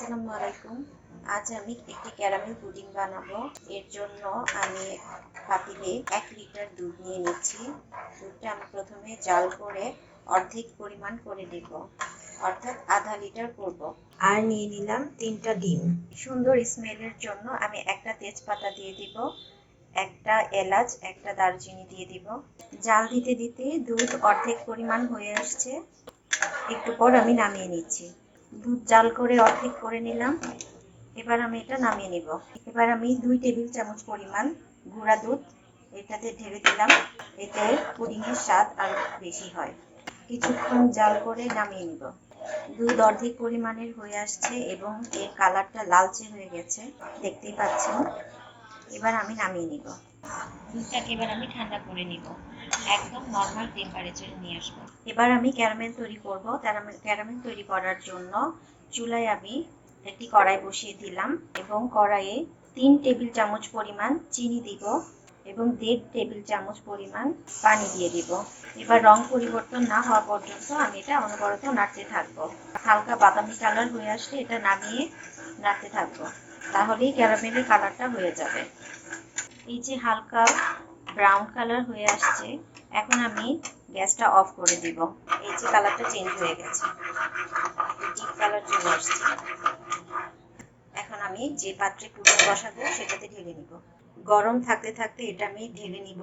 আসসালামু আলাইকুম। আজ আমি একটি ক্যারামেল পুডিং বানাবো। এর জন্য আমি পাতিলে এক লিটার দুধ নিয়ে নিচ্ছি। দুধটা আমি প্রথমে জাল করে অর্ধেক পরিমাণ করে দেব অর্থাৎ আধা লিটার করব। আর নিয়ে নিলাম তিনটা ডিম। সুন্দর স্মেলের জন্য আমি একটা তেজপাতা দিয়ে দিব, একটা এলাচ, একটা দারচিনি দিয়ে দিব। জাল দিতে দিতে দুধ অর্ধেক পরিমাণ হয়ে আসছে। একটু পর আমি নামিয়ে নিচ্ছি। দুধ জাল করে অর্ধেক করে নিলাম। এবার আমি এটা নামিয়ে নিব। এবার আমি দুই টেবিল চামচ পরিমাণ গুঁড়া দুধ এটাতে ঢেলে দিলাম। এতে পুডিংয়ের স্বাদ আরও বেশি হয়। কিছুক্ষণ জাল করে নামিয়ে নিব। দুধ অর্ধেক পরিমাণের হয়ে আসছে এবং এর কালারটা লালচে হয়ে গেছে, দেখতেই পাচ্ছেন। এবার আমি নামিয়ে নিব। দুধটাকে এবার আমি ঠান্ডা করে নিব। একদম নর্মাল টেম্পারেচারে নিয়ে আসব। এবার আমি ক্যারামেল তৈরি করব। ক্যারামেল তৈরি করার জন্য চুলায় আমি একটি কড়াই বসিয়ে দিলাম এবং কড়াইয়ে তিন টেবিল চামচ পরিমাণ চিনি দিব এবং দেড় টেবিল চামচ পরিমাণ পানি দিয়ে দিব। এবার রং পরিবর্তন না হওয়া পর্যন্ত আমি এটা অনবরত নাড়তে থাকব। হালকা বাদামি কালার হয়ে আসলে এটা নামিয়ে নাড়তে থাকব। তাহলেই ক্যারামেলের কালারটা হয়ে যাবে। এই যে হালকা ব্রাউন কালার হয়ে আসছে, এখন আমি গ্যাসটা অফ করে দিব। এই যে কালারটা চেঞ্জ হয়ে গেছে। ডিপ কালার চলে আসছে। এখন আমি যে পাত্রে পুডিং বসাবো, সেটাতে ঢেলে নিব। গরম থাকতে থাকতে এটা আমি ঢেলে নিব।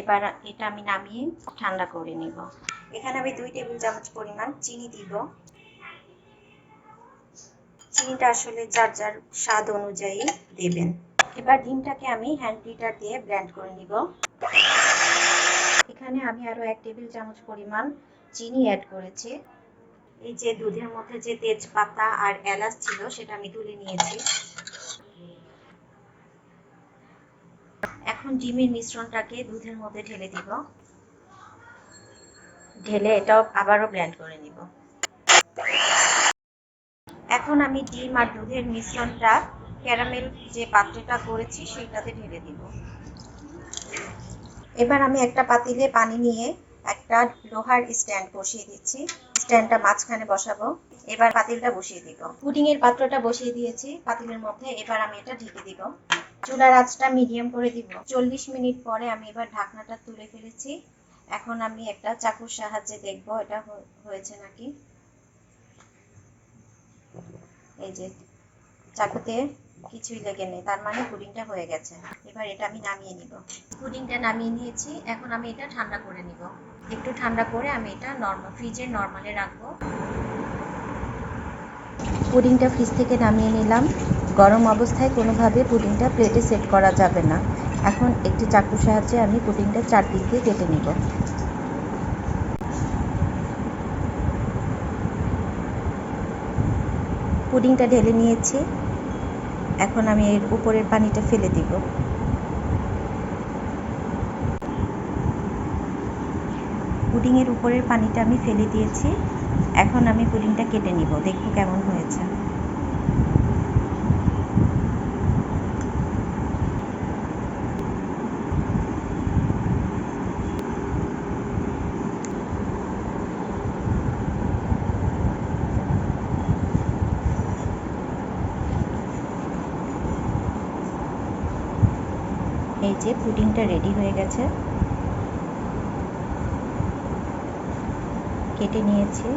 এবার এটা আমি নামিয়ে ঠান্ডা করে নিব। এখানে আমি দুই টেবিল চামচ পরিমাণ চিনি দিব। চিনিটা আসলে যার যার স্বাদ অনুযায়ী দেবেন। এবার ডিমটাকে আমি হ্যান্ড ব্লিটার দিয়ে ব্লেন্ড করে নিব। এখানে আমি আরও এক টেবিল চামচ পরিমাণ চিনি অ্যাড করেছি। এই যে দুধের মধ্যে যে তেজপাতা আর এলাচ ছিল, সেটা আমি তুলে নিয়েছি। এখন ডিমের মিশ্রণটাকে দুধের মধ্যে ঢেলে দিব। ঢেলে এটাও আবারও ব্লেন্ড করে নিব। এখন আমি ডিম আর দুধের মিশ্রণটা ক্যারামেল যে পাত্রটা করেছি সেটাতে ঢেলে দিব। এবার আমি একটা পাতিলে পানি নিয়ে একটা লোহার স্ট্যান্ড বসিয়ে দিচ্ছি। স্ট্যান্ডটা মাঝখানে বসাবো। এবার পাতিলটা বসিয়ে দিব। পুডিং এর পাত্রটা বসিয়ে দিয়েছি। পাতিলের মধ্যে এবার আমি এটা ঢেকে দিব। চুলার আঁচটা মিডিয়াম করে দিব। চল্লিশ মিনিট পরে আমি এবার ঢাকনাটা তুলে ফেলেছি। এখন আমি একটা চাকুর সাহায্যে দেখব এটা হয়েছে নাকি। এই যে, চাকুতে কিছুই লেগে নেই, তার মানে পুডিংটা হয়ে গেছে। এবার এটা আমি নামিয়ে নিব। পুডিংটা নামিয়ে নিয়েছি, এখন আমি এটা ঠান্ডা করে নিব। একটু ঠান্ডা করে আমি এটা নর্মাল ফ্রিজে নর্মালে রাখব। পুডিংটা ফ্রিজ থেকে নামিয়ে নিলাম। গরম অবস্থায় কোনোভাবে পুডিংটা প্লেটে সেট করা যাবে না। এখন একটি চাকুর সাহায্যে আমি পুডিংটা চারদিক দিয়ে কেটে নিব। পুডিংটা ঢেলে নিয়েছি। এখন আমি এর উপরের পানিটা ফেলে দিব। পুডিংয়ের উপরের পানিটা আমি ফেলে দিয়েছি। এখন আমি পুডিংটা কেটে নিব। দেখব কেমন হয়েছে। এই যে পুডিংটা রেডি হয়ে গেছে। কেটে নিয়েছি।